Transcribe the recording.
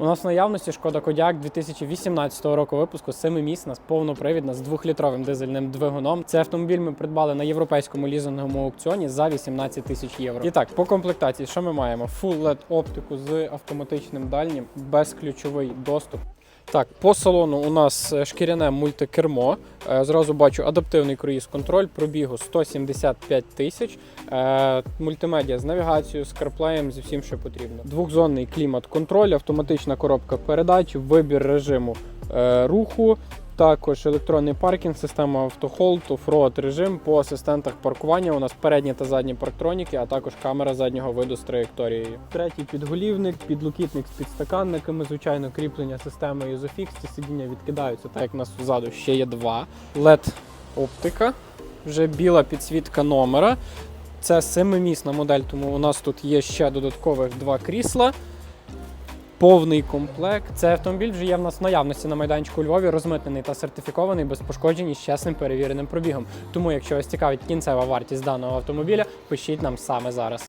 У нас в наявності шкода Кодяк 2018 року випуску, 7-місна, повнопривідна з 2-літровим дизельним двигуном. Цей автомобіль ми придбали на європейському лізинговому аукціоні за 18 тисяч євро. І так, по комплектації, що ми маємо? Full LED оптику з автоматичним дальнім, безключовий доступ. Так, по салону у нас е, шкіряне мультикермо. Е, Зразу бачу адаптивний круїз-контроль, пробігу 175 тисяч. Е, Мультимедіа з навігацією, з карплеєм, зі всім, що потрібно. Двохзонний клімат-контроль, автоматична коробка передач, вибір режиму руху. Також електронний паркінг, система автохолд, оффроад режим по асистентах паркування. У нас передні та задні парктроніки, а також камера заднього виду з траєкторією. Третій підголівник, підлокітник з підстаканниками, звичайно, кріплення системи Isofix. Ці сидіння відкидаються, так як у нас ззаду ще є два. LED оптика, вже біла підсвітка номера. Це семимісна модель, тому у нас тут є ще додаткових два крісла. Повний комплект. Цей автомобіль вже є в нас в наявності на майданчику у Львові, розмитнений та сертифікований без пошкоджень і чесним перевіреним пробігом. Тому, якщо вас цікавить кінцева вартість даного автомобіля, пишіть нам саме зараз.